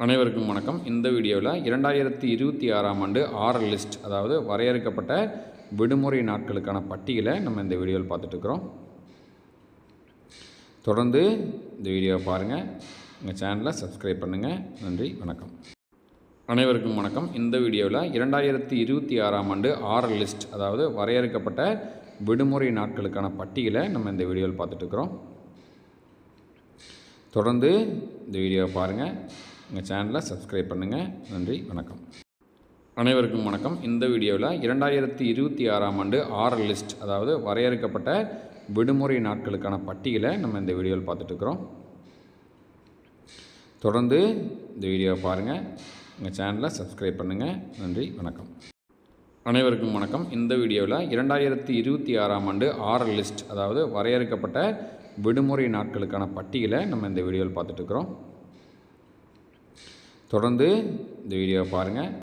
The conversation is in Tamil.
அனைவருக்கும் வணக்கம். இந்த வீடியோவில் இரண்டாயிரத்தி இருபத்தி ஆறாம் ஆண்டு ஆர்எல் லிஸ்ட் அதாவது வரையறுக்கப்பட்ட விடுமுறை நாட்களுக்கான பட்டியலை நம்ம இந்த வீடியோவில் பார்த்துட்ருக்குறோம் தொடர்ந்து இந்த வீடியோவை பாருங்கள் எங்கள் சேனலை சப்ஸ்கிரைப் பண்ணுங்கள் நன்றி வணக்கம். அனைவருக்கும் வணக்கம். இந்த வீடியோவில் இரண்டாயிரத்தி இருபத்தி ஆறாம் ஆண்டு ஆர்எல் லிஸ்ட் அதாவது வரையறுக்கப்பட்ட விடுமுறை நாட்களுக்கான பட்டியலை நம்ம இந்த வீடியோவில் பார்த்துட்டு இருக்கிறோம் தொடர்ந்து இந்த வீடியோவை பாருங்கள் எங்கள் சேனலை சப்ஸ்கிரைப் பண்ணுங்கள் நன்றி வணக்கம். அனைவருக்கும் வணக்கம். இந்த வீடியோவில் இரண்டாயிரத்தி இருபத்தி ஆறாம் ஆண்டு ஆர் லிஸ்ட் அதாவது வரையறுக்கப்பட்ட விடுமுறை நாட்களுக்கான பட்டியலை நம்ம இந்த வீடியோவில் பார்த்துட்டு இருக்கிறோம். தொடர்ந்து இந்த வீடியோவை பாருங்கள் எங்கள் சேனலை சப்ஸ்கிரைப் பண்ணுங்கள் நன்றி வணக்கம். அனைவருக்கும் வணக்கம். இந்த வீடியோவில் இரண்டாயிரத்தி இருபத்தி ஆறாம் ஆண்டு ஆர்எல் லிஸ்ட் அதாவது வரையறுக்கப்பட்ட விடுமுறை நாட்களுக்கான பட்டியலை நம்ம இந்த வீடியோவில் பார்த்துட்டு இருக்கிறோம். தொடர்ந்து இந்த வீடியோவை பாருங்கள்